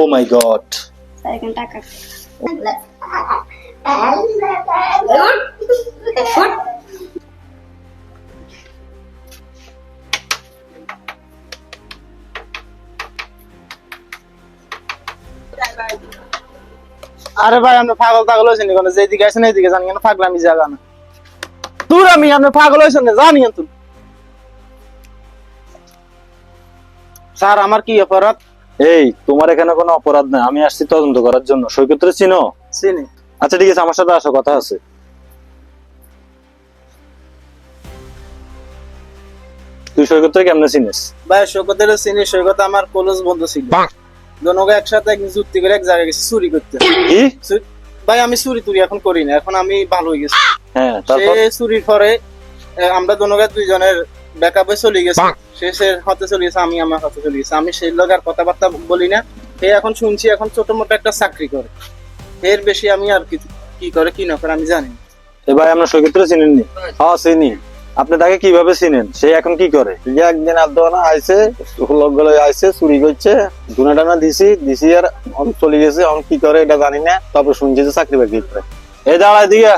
O my god আরে ভাই আপনি পাগল পাগল হয়েছেন কেন যেদিকে আছেন এইদিকে জানি কেন পাগলামি জায়গা না। দূর আমি, আপনি পাগল হয়েছেন না জানি কিন্তু স্যার, আমার কি অপরাধ? এই তোমার এখানে কোনো অপরাধ নাই। আমি আসছি তদন্ত করার জন্য। সৈকতের চিনো? চিনি। আচ্ছা ঠিক আছে আমার সাথে আসো কথা আছে। তুই সৈকতের কেমনে চিনিস? ভাই সৈকতের চিনি সৈকত আমার কলেজ বন্ধু ছিল। দোনোকে একসাথে একদিন যুক্তি করে এক জায়গায় গেছি চুরি করতে। কি? ভাই আমি চুরি টুরি এখন করি না এখন আমি ভালো হয়ে গেছি। হ্যাঁ সে তারপর চুরির পরে আমরা দোনোকে দুইজনের ব্যাকআপে চলে গেছি। সে হতে চলে গেছে আমি আমার হতে চলে গেছি। আমি সেই লোক আর কথাবার্তা বলি না। সে এখন শুনছি এখন ছোট মোটো একটা চাকরি করে। এর বেশি আমি আর কি কি করে কি না করে আমি জানি এ ভাই আমরা সৈকতের চিনেননি? হ্যাঁ চিনি। আপনি তাকে কীভাবে চিনেন? সে এখন কি করে? একদিন আদনা আইছে লোকগুলো আইছে চুরি করছে দুনা টানা দিছি দিছি আর অন চলে গেছে অন কি করে এটা জানি না। তারপর শুনছি যে চাকরি বাকরি করে। এই দাঁড়ায় দিকে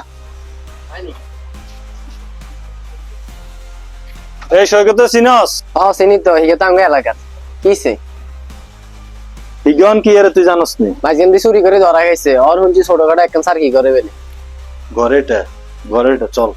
এই সৈকতের চিনস? ও চিনি তো হিগে তো আমার এলাকার কিসে বিজ্ঞান কি এর তুই জানস নি? মাঝখান দিয়ে চুরি করে ধরা গেছে ওর শুনছি ছোটখাটো একখান সার কি করে বেলে। ঘরেটা ঘরেটা চল।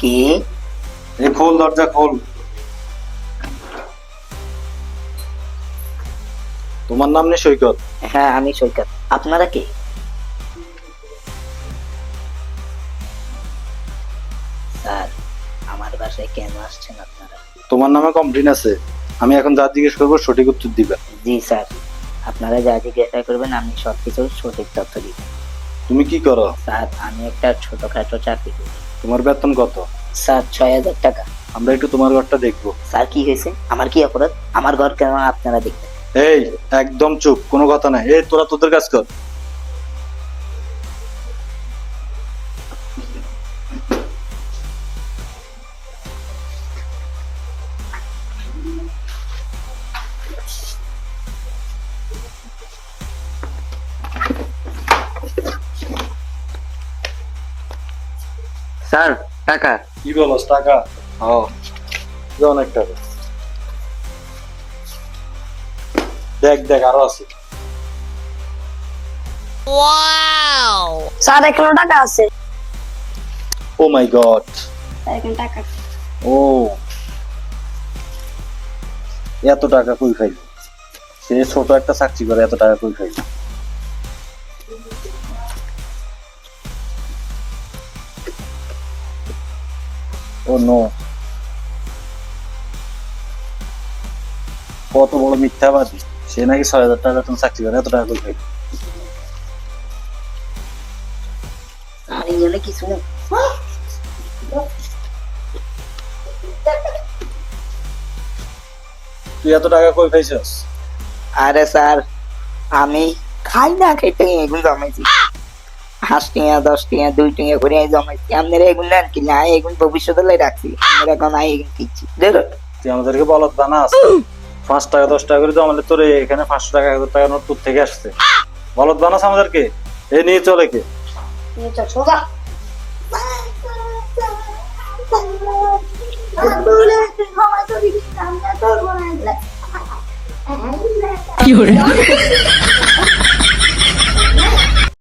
কে? এই খোল দরজা খোল। তোমার নাম নেই সৈকত? হ্যাঁ আমি সৈকত। আপনারা কে? স্যার আমার বাসায় কেন আসছেন আপনারা? তোমার নামে কমপ্লেন আছে। আমি এখন যা জিজ্ঞেস করব সঠিক উত্তর দিবে। জি স্যার। আপনারা যা জিজ্ঞাসা করবেন আমি সবকিছু সঠিক তথ্য দিব। তুমি কি করো? স্যার আমি একটা ছোটখাটো চাকরি করি। তোমার বেতন কত? স্যার ছয় হাজার টাকা। আমরা একটু তোমার ঘরটা দেখব। স্যার কি হয়েছে? আমার কি অপরাধ? আমার ঘর কেন আপনারা দেখবেন এই একদম চুপ কোনো কথা নাই। এই তোরা তোদের কাজ কর। স্যার টাকা। কি বলস টাকা? হ্যাঁ। যে অনেক টাকা। দেখ দেখ আরও আছে। ওয়াও। স্যার এখানে টাকা আছে? Oh my god. এখানে টাকা ও। এত টাকা কই খাইল সে ছোট একটা চাকরি করে এত টাকা কই খাইল ও নো কত বড় মিথ্যাবাদী? সে নাকি ছয় হাজার টাকা তুমি চাকরি করে এত টাকা কই খাইল কিছু নেই। তুই এত টাকা কই খাইছস আরে স্যার আমি খাই না খেতে এগুলো জমাইছি। পাঁচ টিয়া দশ টিয়া দুই টিয়া করে জমাইছি। আপনারা এগুলো নেন কি? না এগুলো ভবিষ্যতে লাই রাখছি। আমরা এখন আই এগুলো কিচ্ছি ধরো তুই আমাদেরকে বলত বানাস পাঁচ টাকা দশ টাকা করে আমাদের তোর এখানে পাঁচশো টাকা হাজার টাকা নোট তোর থেকে আসছে। বলত বানাস আমাদেরকে। এ নিয়ে চলে কে? সোজা। কি